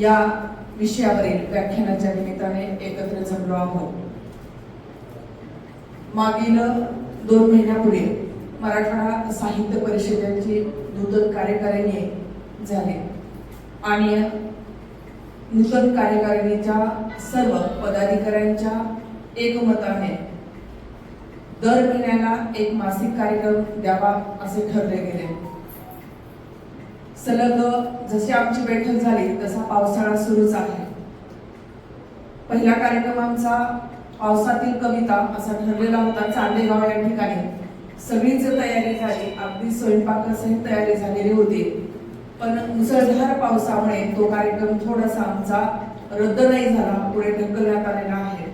या विषयावरील व्याख्यानाच्या निमित्ताने एकत्र जमलो आहोत. मागील दोन महिन्यापूर्वी मराठवाडा साहित्य परिषदेची नूतन कार्यकारिणी झाली. आणि नूतन कार्यकारिणीच्या सर्व पदाधिकाऱ्यांच्या एकमताने दर महिन्याला एक मासिक कार्यक्रम द्यावा असे ठरले गेले. सलग जशी आमची बैठक झाली तसा पावसाळा सुरूच आहे. पहिला कार्यक्रम आमचा पावसातील कविता असा ठरलेला होता चांदेगाव या ठिकाणी. सगळीच तयारी झाली अगदी स्वयंपाकासहित तयारी झालेली होती. पण मुसळधार पावसामुळे तो कार्यक्रम थोडासा आमचा रद्द नाही झाला पुढे ढकलण्यात आलेला आहे.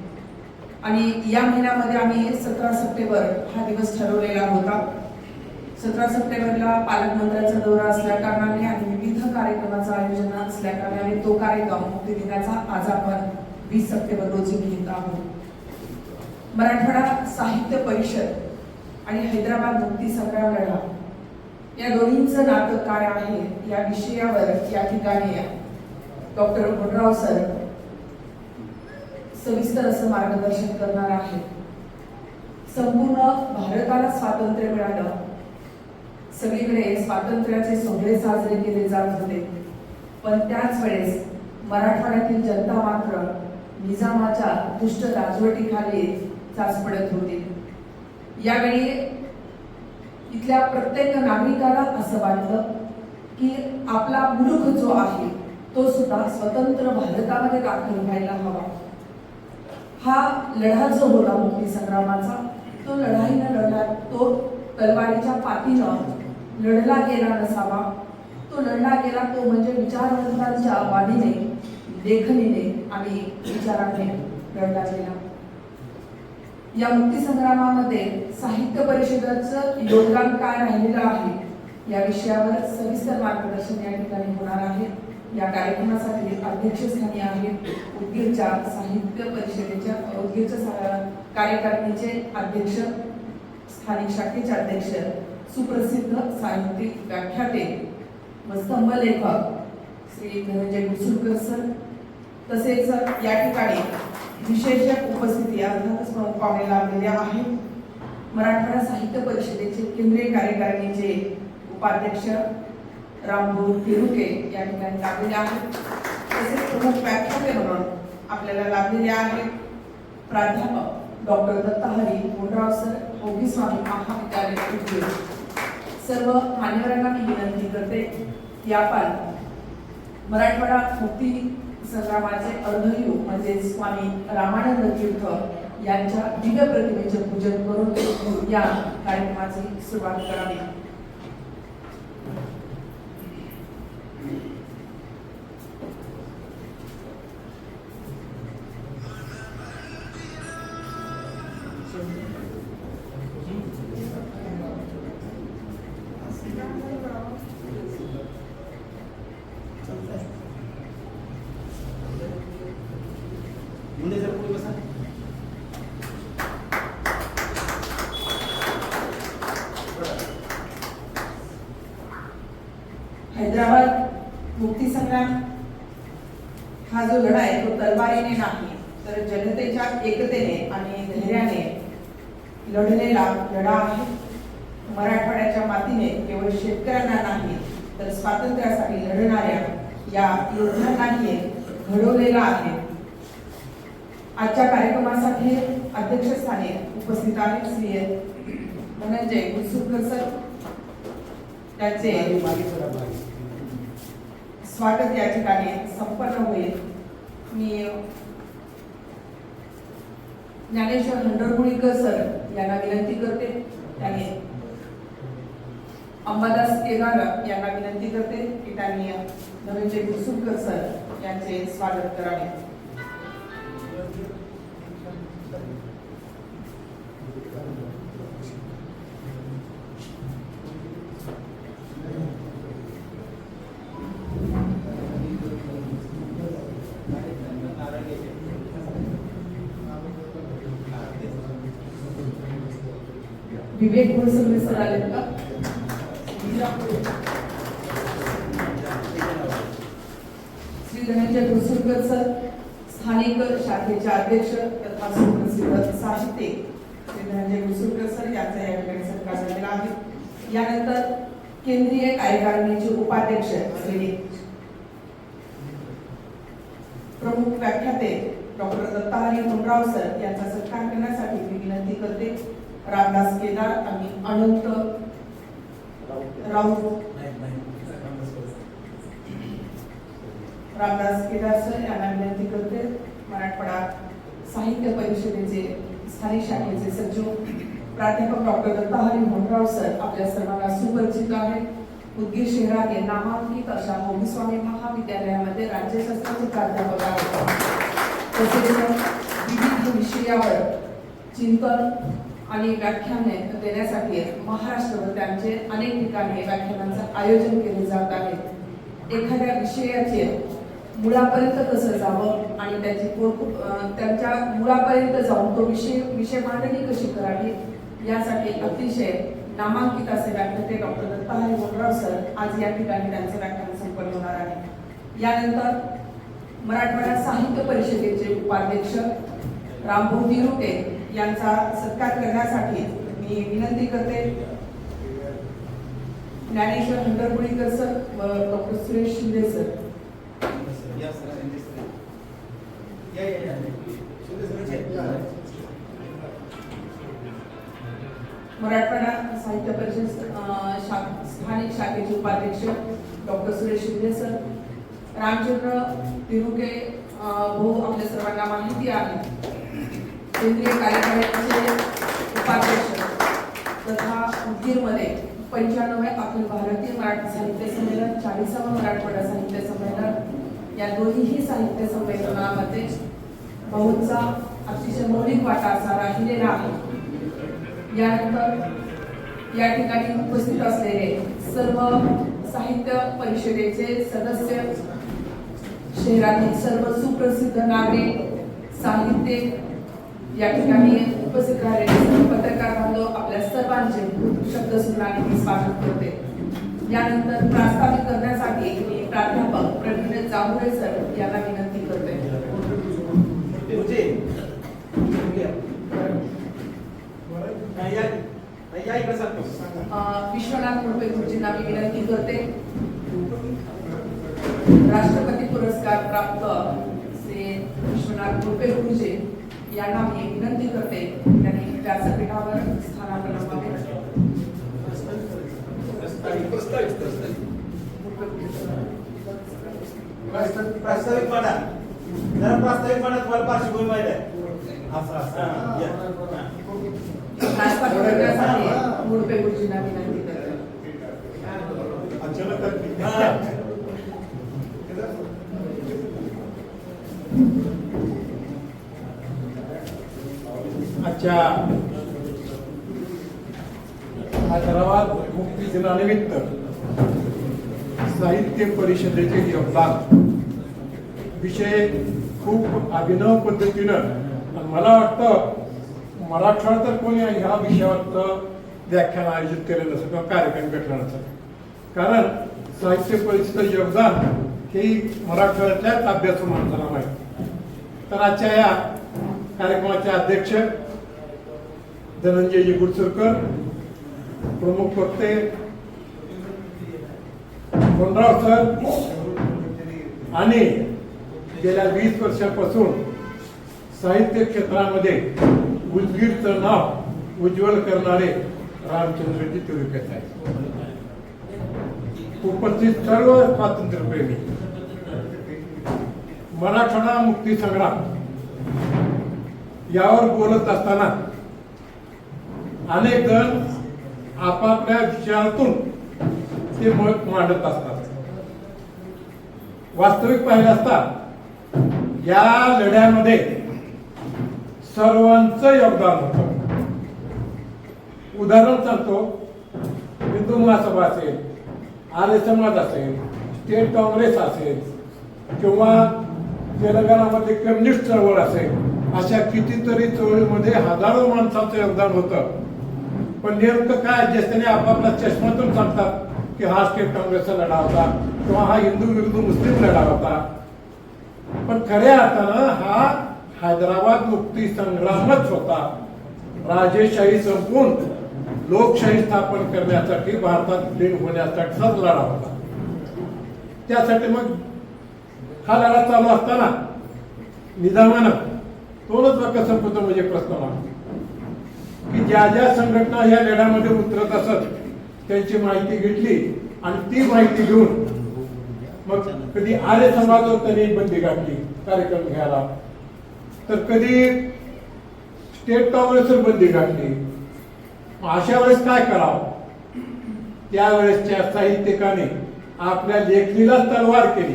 आणि या महिन्यामध्ये आम्ही सतरा सप्टेंबर हा दिवस ठरवलेला होता. सतरा सप्टेंबरला पालकमंत्र्यांचा दौरा असल्या कारणाने आणि विविध कार्यक्रमाचं आयोजन असल्या कारणाने तो कार्यक्रम मुक्ती दिनाचा आज आपण वीस सप्टेंबर रोजी घेत आहोत. मराठवाडा साहित्य परिषद आणि हैदराबाद मुक्ती संग्राम लढा या दोन्हींचं नातं काय आहे या विषयावर या ठिकाणी डॉक्टर गुणराव सर सविस्तर असं मार्गदर्शन करणार आहे संपूर्ण भारताला स्वातंत्र्य मिळालं. सगळीकडे स्वातंत्र्याचे सोहळे साजरे केले जात होते. पण त्याच वेळेस मराठवाड्यातील जनता मात्र निजामाच्या दुष्ट राजवटीखाली चाच पडत होती. यावेळी इथल्या प्रत्येक नागरिकाला असं वाटलं की आपला मुलुख जो आहे तो सुद्धा स्वतंत्र भारतामध्ये दाखल व्हायला हवा. हा लढा जो होता मुक्ती संग्रामाचा तो लढाईनं लढला तो तलवारीच्या पातीनं लढला गेला नसावा. तो लढला गेला तो म्हणजे विचारवंतांच्या वाणीने लेखनीने आणि विचाराने लढला गेला. या मुक्तीसंग्रामामध्ये साहित्य परिषदेचं योगदान काय राहिलेलं आहे? या विषयावर सविस्तर मार्गदर्शन या ठिकाणी होणार आहे. या कार्यक्रमासाठी अध्यक्षस्थानी आहेत उदगीरच्या साहित्य परिषदेच्या उदगीरच्या कार्यकारिणीचे अध्यक्ष स्थानिक शाखेचे अध्यक्ष सुप्रसिद्ध साहित्यिक व्याख्याते व स्तंभलेखक श्री धनंजय गुसुरकर सर. तसेच या ठिकाणी विशेष उपस्थिती अर्थातच प्रमुख पाहुणे लाभलेल्या आहेत. मराठवाडा साहित्य परिषदेचे केंद्रीय कार्यकारिणीचे उपाध्यक्ष रामभाऊ तिरुके या ठिकाणी लाभलेले आहेत. तसेच प्रमुख व्याख्याते म्हणून आपल्याला लाभलेले आहेत प्राध्यापक डॉक्टर दत्ताहरी मोठराव सर ओगी स्वामी महाविद्यालय उद्योग सर्व मान्यवरांना मी विनंती करते. या आपण मराठवाडा मुक्ती संग्रामाचे अर्धयुग म्हणजे स्वामी रामानंद तीर्थ यांच्या दिव्य प्रतिमेचे पूजन करून या कार्यक्रमाची सुरुवात करावी. हैदराबाद मुक्ती संग्राम हा जो लढा आहे तो तलवारीने नाही तर जनतेच्या एकतेने आणि धैर्याने लढलेला लढा आहे. मराठवाड्याच्या मातीने केवळ शेतकऱ्यांना नाही तर स्वातंत्र्यासाठी लढणाऱ्या या योद्ध्यांनाही घडवलेला आहे. आजच्या कार्यक्रमासाठी अध्यक्षस्थानी उपस्थित आहेत श्री धनंजय गुलसुरकर सर. त्याचे मागे सर मागे स्वागत या ठिकाणी संपन्न होईल. मी ज्ञानेश्वर हंडरगुणीकर सर यांना विनंती करते. त्याने अंबादास केदार यांना विनंती करते की त्यांनी धनंजय गुरसुरकर सर यांचे स्वागत करावे. विवेक गुणसंग्रे सर आलेत का? धनंजय घुसुरकर सर स्थानिक शाखेचे अध्यक्ष तथा सुप्रसिद्ध साहित्य श्री धनंजय घुसुरकर सर यांचा या ठिकाणी सत्कार झालेला आहे. यानंतर केंद्रीय कार्यकारिणीचे उपाध्यक्ष श्री प्रमुख व्याख्याते डॉक्टर दत्ताहरी मुंडराव सर यांचा सत्कार करण्यासाठी मी विनंती करते. रामदास केदार आणि अनंत राऊत. रामदास केदार. सर यांना विनंती करते मराठवाडा साहित्य परिषदेचे स्थानिक शाखेचे सचिव प्राध्यापक डॉक्टर दत्ताहरी मोहनराव सर आपल्या सर्वांना सुपरिचित आहेत उदगीर शहरातील नामांकित अशा होमस्वामी महाविद्यालयामध्ये राज्यशास्त्राचे प्राध्यापक आहेत. तसेच विविध विषयावर चिंतन आणि व्याख्याने देण्यासाठी महाराष्ट्रभर त्यांचे अनेक ठिकाणी व्याख्यानांचं आयोजन केले जात आहे. एखाद्या विषयाचे मुळापर्यंत कसं जावं आणि त्याची त्यांच्या मुळापर्यंत जाऊन तो विषय विषय मांडणी कशी करावी यासाठी अतिशय नामांकित असे व्याख्याते डॉक्टर दत्ताहरी मोहनराव सर आज या ठिकाणी त्यांचं व्याख्यान संपन्न होणार आहे. यानंतर मराठवाडा साहित्य परिषदेचे उपाध्यक्ष रामभाऊ दिरुटे यांचा सत्कार करण्यासाठी मी विनंती करते. ज्ञानेश्वर हंडरपुळीकर सर व डॉक्टर सुरेश शिंदे सर. मराठवाडा साहित्य परिषद स्थानिक शाखेचे उपाध्यक्ष डॉक्टर सुरेश शिंदे सर. रामचंद्र तिरुके भाऊ आपल्या सर्वांना माहिती आहे. केंद्रीय कार्यकारिणीचे उपाध्यक्ष तथा उदगीरमध्ये पंच्याण्णवे अखिल भारतीय मराठी साहित्य संमेलन चाळीसावं मराठवाडा साहित्य संमेलन या दोन्हीही साहित्य संमेलनामध्ये बहुचा अतिशय मौलिक वाटा असा राहिलेला आहे. यानंतर या ठिकाणी उपस्थित असलेले सर्व साहित्य परिषदेचे सदस्य शहरातील सर्व सुप्रसिद्ध नागरिक साहित्यिक या ठिकाणी उपस्थित राहिलेले पत्रकार बांधव आपल्या सर्वांचे शब्दसुराने मी स्वागत करते. यानंतर प्रास्ताविक करण्यासाठी मी प्राध्यापक प्रवीण जांभुळे सर यांना विनंती करते. विश्वनाथ मुंबई गुरुजींना मी विनंती करते. राष्ट्रपती पुरस्कार प्राप्त श्री विश्वनाथ मुंबई गुरुजी. यांना मी विनंती करते त्यांनी व्यासपीठावर प्रस्तावित. प्रास्ताविक प्रास्ताविक पाडा जरा प्रास्ताविक पाडा तुम्हाला पार्श्वभूमी माहिती आहे. असं असं हा, या. हा. प्रास्ताविक करण्यासाठी मुंबई गुरुजींना विनंती करते हा. आजच्या हैदराबाद मुक्ती दिनानिमित्त साहित्य परिषदेचे योगदान विषय खूप अभिनव पद्धतीनं मला वाटतं मराठवाडा तर कोणी ह्या विषयावरचं व्याख्यान आयोजित केलेलं नसेल किंवा कार्यक्रम भेटला नसेल कारण साहित्य परिषदेचं योगदान हे मराठवाड्यातल्याच अभ्यासू माणसाला माहिती. तर आजच्या या कार्यक्रमाचे अध्यक्ष धनंजयजी गुडसरकर प्रमुख वक्ते कोंडराव सर आणि गेल्या वीस वर्षापासून साहित्य क्षेत्रामध्ये उदगीरचं नाव उज्ज्वल करणारे रामचंद्रजी तिरुकेत आहेत उपस्थित सर्व स्वातंत्र्यप्रेमी. मराठवाडा मुक्ती संग्राम यावर बोलत असताना अनेक जण आपापल्या विचारातून ते मत मांडत असतात. वास्तविक पाहिलं असता या लढ्यामध्ये सर्वांचं योगदान होतं. उदाहरण सांगतो हिंदू महासभा असेल आर्य समाज असेल स्टेट काँग्रेस असेल किंवा तेलंगणामध्ये कम्युनिस्ट चळवळ असेल अशा कितीतरी चळवळीमध्ये हजारो माणसाचं योगदान होतं. पण नेमकं काय ज्येष्ठाने आपापला चष्मातून सांगतात की हा स्टेट काँग्रेसचा लढा होता किंवा हा हिंदू विरुद्ध मुस्लिम लढा होता. पण खऱ्या अर्थानं हा हैदराबाद मुक्ती संग्रामच होता. राजेशाही संपून लोकशाही स्थापन करण्यासाठी भारतात विलीन होण्यासाठीचाच लढा होता. त्यासाठी मग हा लढा चालू असताना निजामानं दोनच वाक्य संपवतो म्हणजे प्रश्न मागतो की ज्या ज्या संघटना या लढ्यामध्ये उतरत असत त्यांची माहिती घेतली आणि ती माहिती घेऊन मग कधी आर्य समाजावर त्यांनी बंदी घातली कार्यक्रम घ्यायला. तर कधी स्टेट काँग्रेसवर बंदी घातली. अशा वेळेस काय करावं? त्यावेळेसच्या साहित्यिकाने आपल्या लेखणीला तलवार केली.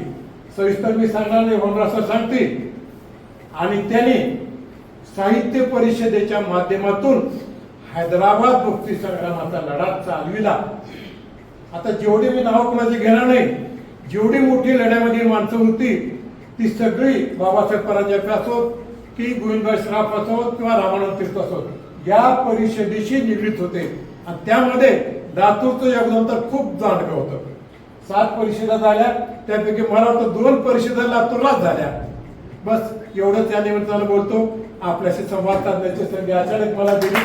सविस्तर मी सांगणार नाही होणार असं सांगतील. आणि त्यांनी साहित्य परिषदेच्या माध्यमातून हैदराबाद मुक्ती संग्रामाचा लढा चालविला. आता जेवढी मी नाव कोणाची घेणार नाही जेवढी मोठी लढ्यामध्ये माणसं होती ती सगळी बाबासाहेब परांजपे असोत की गोविंदभाई श्राफ असोत किंवा रामानंद तीर्थ असोत या परिषदेशी निगडीत होते. आणि त्यामध्ये लातूरचं योगदान तर खूप जाणकं होतं. सात परिषदा झाल्या त्यापैकी मला वाटतं दोन परिषदा लातूरलाच झाल्या. बस एवढंच या निमित्तानं बोलतो. आपल्याशी संवाद साधण्याची संधी अचानक मला दिली.